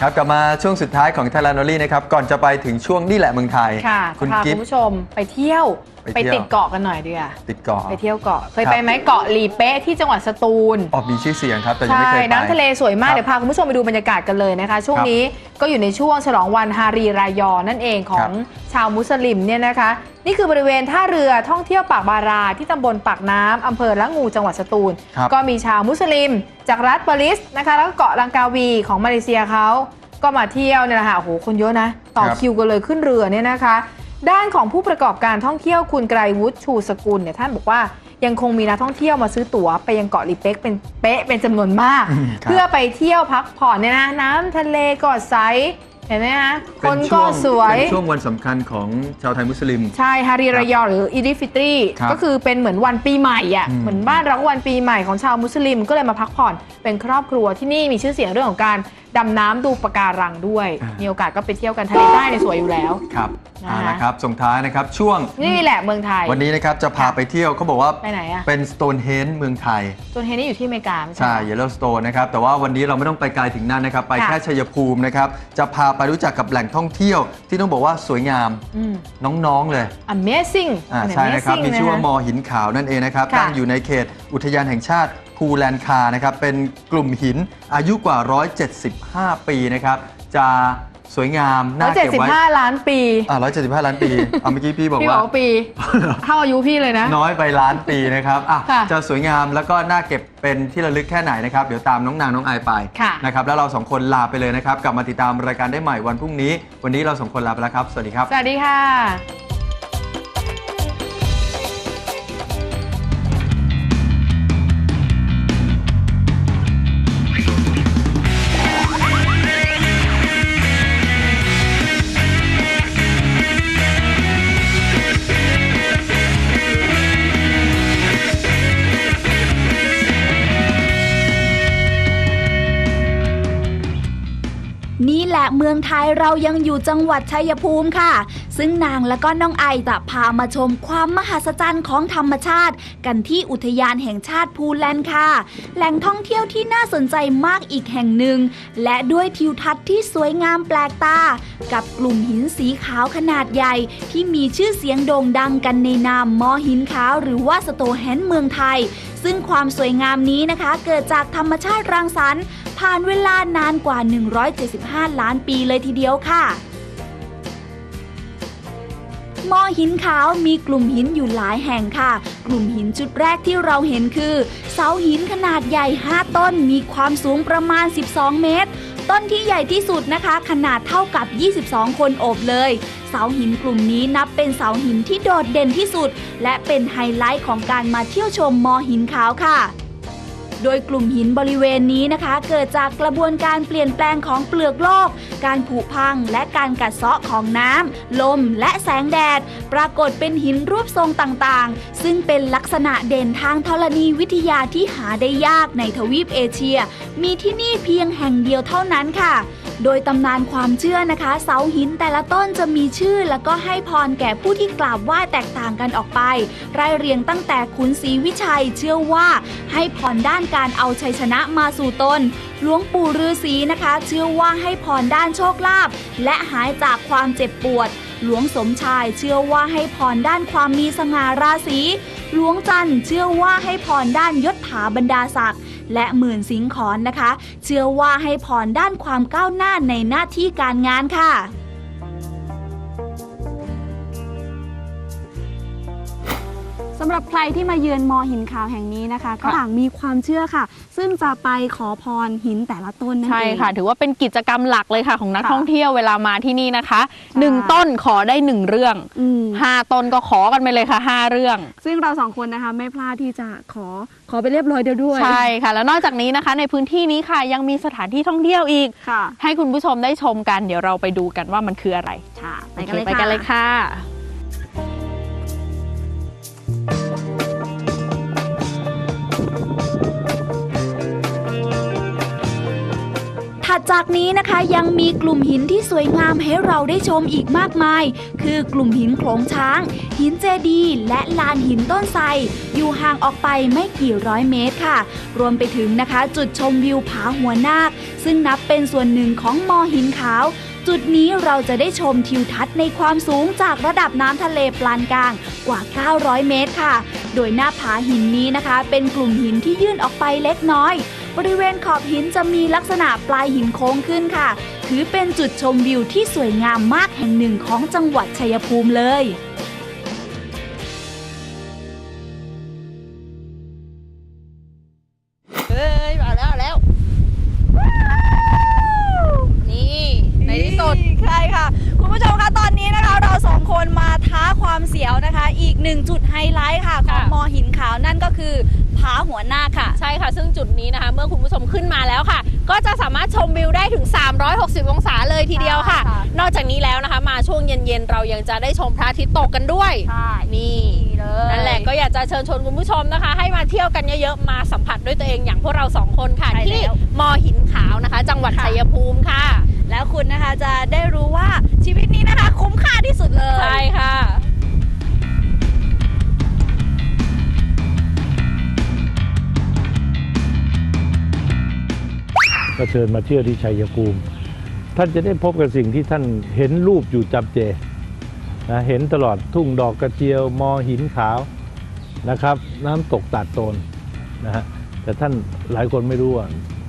ครับกลับมาช่วงสุดท้ายของ t ท l a n o l y นะครับก่อนจะไปถึงช่วงนี่แหละเมืองไทยค่ะคุณจะพากิคุฟณผู้ชมไปเที่ยว ไปไปเที่ยวติดเกาะกันหน่อยดีกว่าติดเกาะ ไปเที่ยวเกาะเคยครับไปไหมเกาะลีเป๊ะที่จังหวัดสตูลออกมีชื่อเสียงครับ แต่ยังใช่ไม่เคยไปน้ำทะเลสวยมากครับเดี๋ยวพาคุณผู้ชมไปดูบรรยากาศกันเลยนะคะ ช่วงนี้ก็อยู่ในช่วงฉลองวันฮารีรายอนั่นเองของชาวมุสลิมเนี่ยนะคะ นี่คือบริเวณท่าเรือท่องเที่ยวปากบาราที่ตำบลปากน้ำอำเภอละงูจังหวัดสตูลครับก็มีชาวมุสลิม จากรัฐบาริสนะคะแล้วก็เกาะลังกาวีของมาเลเซียเขาก็มาเที่ยวเนี่ยแหละค่ะโอ้โหคนเยอะนะ ต่อครับคิวกันเลยขึ้นเรือเนี่ยนะคะ ด้านของผู้ประกอบการท่องเที่ยวคุณไกรวุฒิชูสกุลเนี่ยท่านบอกว่ายังคงมีนักท่องเที่ยวมาซื้อตั๋วไปยังเกาะลีเป๊กเป็นเป๊ะเป็นจำนวนมากอืมครับเพื่อไปเที่ยวพักผ่อนเนี่ยนะน้ำทะเลก็ใสเห็นไหมคะคเป็นก็ช่วงสวยเป็นช่วงวันสำคัญของชาวไทยมุสลิม ใช่ฮารีรายอหรืออีดิฟิตรีครับก็คือเป็นเหมือนวันปีใหม่อะอืมเหมือนบ้านเราก็วันปีใหม่ของชาวมุสลิมก็เลยมาพักผ่อนเป็นครอบครัวที่นี่มีชื่อเสียงเรื่องของการ ดำน้ำดูปะการังด้วย อ่ามี มีโอกาสก็ไปเที่ยวกันทะเลใต้ในยสวยอยู่แล้ว ครับนะคะเอาละครับส่งท้ายนะครับช่วงนี่แหละเมืองไทย วันนี้นะครับจะพาไปเที่ยวเขาบอกว่าไปไหนอะ เป็น Stonehenge เมืองไทย จนเฮนี่อยู่ที่อเมริกาไม่ใช่ใช่ เหรอ Yellowstone นะครับ แต่ว่าวันนี้เราไม่ต้องไปไกลถึงนั่นนะครับ ไปค่ะ แค่ชัยภูมินะครับ จะพาไปรู้จักกับแหล่งท่องเที่ยว ที่ต้องบอกว่าสวยงามอืม น้อง ๆ เลย Amazing อ่าเป็นใช่นะครับ Amazing มีชื่อว่านะมคะอหินขาวนั่นเองนะครับ ค่ะตั้งอยู่ในเขตอุทยานแห่งชาติ ภูแลนคานะครับเป็นกลุ่มหินอายุกว่า 175 ปีนะครับจะสวยงามน่าร้อยเจ็ดเก็บสิบไว้ห้าล้านปี อ่า175 ล้านปีเอาเมื่อกี้พี่บอกพี่บว่าอกว่าปี เท่าอายุพี่เลยนะ น้อยไปล้านปีนะครับอะค่ะจะสวยงามแล้วก็น่าเก็บเป็นที่ระลึกแค่ไหนนะครับ เดี๋ยวตามน้องนางน้องอายไปค่ะ นะครับแล้วเราสองคนลาไปเลยนะครับ กลับมาติดตามรายการได้ใหม่วันพรุ่งนี้ วันนี้เราสองคนลาไปแล้วครับ สวัสดีครับ สวัสดีค่ะนี่แหละ เมืองไทยเรายังอยู่จังหวัดชัยภูมิค่ะ ซึ่งนางและก็น้องไอจะพามาชมความมหัศจรรย์ของธรรมชาติ กันที่อุทยานแห่งชาติภูแลนค่ะ แหล่งท่องเที่ยวที่น่าสนใจมากอีกแห่งหนึ่ง และด้วยทิวทัศน์ที่สวยงามแปลกตา กับกลุ่มหินสีขาวขนาดใหญ่ ที่มีชื่อเสียงโด่งดังกันในนามมอหินขาว หรือว่าสโตแฮนเมืองไทย ซึ่งความสวยงามนี้นะคะ เกิดจากธรรมชาติรังสรรค์ ผ่านเวลานานกว่า 175 ล้านปีเลยทีเดียวค่ะมอหินขาวมีกลุ่มหินอยู่หลายแห่งค่ะ กลุ่มหินจุดแรกที่เราเห็นคือ เสาหินขนาดใหญ่ 5 ต้นมีความสูงประมาณ 12 เมตร ต้นที่ใหญ่ที่สุดนะคะ ขนาดเท่ากับ 22 คนโอบเลย เสาหินกลุ่มนี้นับเป็นเสาหินที่โดดเด่นที่สุด และเป็นไฮไลท์ของการมาเที่ยวชมมอหินขาวค่ะ โดยกลุ่มหินบริเวณนี้นะคะ เกิดจากกระบวนการเปลี่ยนแปลงของเปลือกโลก การผุพังและการกัดเซาะของน้ำลมและแสงแดด ปรากฏเป็นหินรูปทรงต่างๆ ซึ่งเป็นลักษณะเด่นทางธรณีวิทยาที่หาได้ยากในทวีปเอเชีย มีที่นี่เพียงแห่งเดียวเท่านั้นค่ะ โดยตำนานความเชื่อนะคะ เสาหินแต่ละต้นจะมีชื่อ แล้วก็ให้พรแก่ผู้ที่กราบไหว้แตกต่างกันออกไปไร่เรียงตั้งแต่ขุนศรีวิชัยเชื่อว่าให้พรด้านการเอาชัยชนะมาสู่ตนหลวงปู่ฤาษีนะคะ เชื่อว่าให้พรด้านโชคลาภและหายจากความเจ็บปวด หลวงสมชายเชื่อว่าให้พรด้านความมีสง่าราศีหลวงจันทร์เชื่อว่าให้พรด้านยศถาบรรดาศักดิ์ และหมื่นสิงขอนนะคะ เชื่อว่าให้พรด้านความก้าวหน้าในหน้าที่การงานค่ะำหรับใครที่มาเยือนมอหินขาวแห่งนี้นะคะ ก็ต่างมีความเชื่อค่ะ ซึ่งจะไปขอพรหินแต่ละต้นนั่นใช่เองค่ะ ถือว่าเป็นกิจกรรมหลักเลยค่ะของนักค่ะท่องเที่ยวเวลามาที่นี่นะคะใช่หนึ่งต้นขอได้หนึ่งเรื่องอืมห้าต้นก็ขอกันไปเลยค่ะห้าเรื่อง ซึ่งเราสองคนนะคะไม่พลาดที่จะขอขอไปเรียบร้อยเดียวด้วยใช่ค่ะ แล้วนอกจากนี้นะคะ ในพื้นที่นี้ค่ะยังมีสถานที่ท่องเที่ยวอีกค่ะให้คุณผู้ชมได้ชมกัน เดี๋ยวเราไปดูกันว่ามันคืออะไรค่ะไปโอกันเคเลยไปกันเลยค่ะ จากนี้นะคะยังมีกลุ่มหินที่สวยงามให้เราได้ชมอีกมากมาย คือกลุ่มหินโขลงช้าง หินเจดีและลานหินต้นไทรอยู่ห่างออกไปไม่กี่ร้อยเมตรค่ะ รวมไปถึงนะคะ จุดชมวิวผาหัวนาค ซึ่งนับเป็นส่วนหนึ่งของมอหินขาวจุดนี้เราจะได้ชมทิวทัศน์ในความสูงจากระดับน้ำทะเลปานกลางกว่า 900 เมตรค่ะ โดยหน้าผาหินนี้นะคะ เป็นกลุ่มหินที่ยื่นออกไปเล็กน้อย บริเวณขอบหินจะมีลักษณะปลายหินโค้งขึ้นค่ะ ถือเป็นจุดชมวิวที่สวยงามมากแห่งหนึ่งของจังหวัดชัยภูมิเลย นขาวนั่นก็คือผาหัวหน้าคค่ะ ใช่ค่ะ ซึ่งจุดนี้นะคะ เมื่อคุณผู้ชมขึ้นมาแล้วค่ะ ก็จะสามารถชมวิวได้ถึง 360 องศาเลยทีเดียวค่ะ ใช่ค่ะ นอกจากนี้แล้วนะคะ มาช่วงเย็นๆ เรายังจะได้ชมพระอาทิตย์ตกกันด้วย ใช่นี่เลยนั่นแหละก็อยากจะเชิญชวนคุณผู้ชมนะคะ ให้มาเที่ยวกันเยอะๆ มาสัมผัสด้วยตัวเองอย่างพวกเราสองคนค่ะ ใช่ที่แล้วมอหินขาวนะคะ จังหวัดค่ะชัยภูมิค่ะ แล้วคุณนะคะจะได้รู้ว่าชีวิตนี้นะคะ คุ้มค่าที่สุดเลย ใช่ค่ะ เชิญมาเที่ยวที่ชัยภูมิท่านจะได้พบกับสิ่งที่ท่านเห็นรูปอยู่จำเจนะเห็นตลอดทุ่งดอกกระเจียว มอหินขาวนะครับ น้ำตกตาดโตนนะฮะแต่ท่านหลายคนไม่รู้ว่า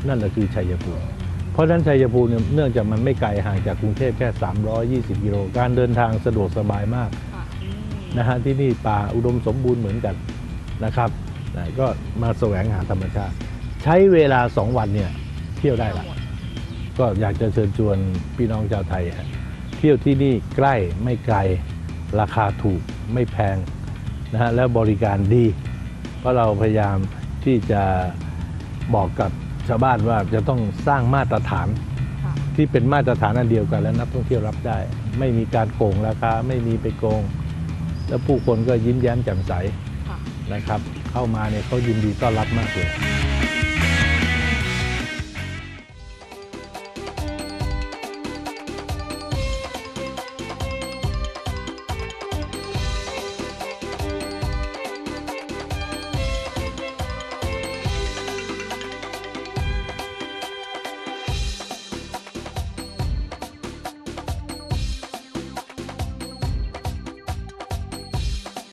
นั่นแหละคือชัยภูมิเพราะฉะนั้นชัยภูมิเนี่ยเนื่องจากมันไม่ไกลห่างจากกรุงเทพแค่ 320 กิโลการเดินทางสะดวกสบายมากนะฮะที่นี่ป่าอุดมสมบูรณ์เหมือนกันนะครับนะก็มาแสวงหาธรรมชาติ ใช้เวลา 2 วันเนี่ยเที่ยวได้ละก็อยากจะเชิญชวนพี่น้องชาวไทยฮะเที่ยวที่นี่ใกล้ไม่ไกลราคาถูกไม่แพงนะฮะแล้วบริการดี เพราะเราพยายามที่จะบอกกับชาวบ้านว่าจะต้องสร้างมาตรฐานที่เป็นมาตรฐานอันเดียวกันและนักท่องเที่ยวรับได้ ไม่มีการโกงราคาไม่มีไปโกง แล้วผู้คนก็ยิ้มแย้มแจ่มใสนะครับ เข้ามาเนี่ยเขายินดีต้อนรับมากเลย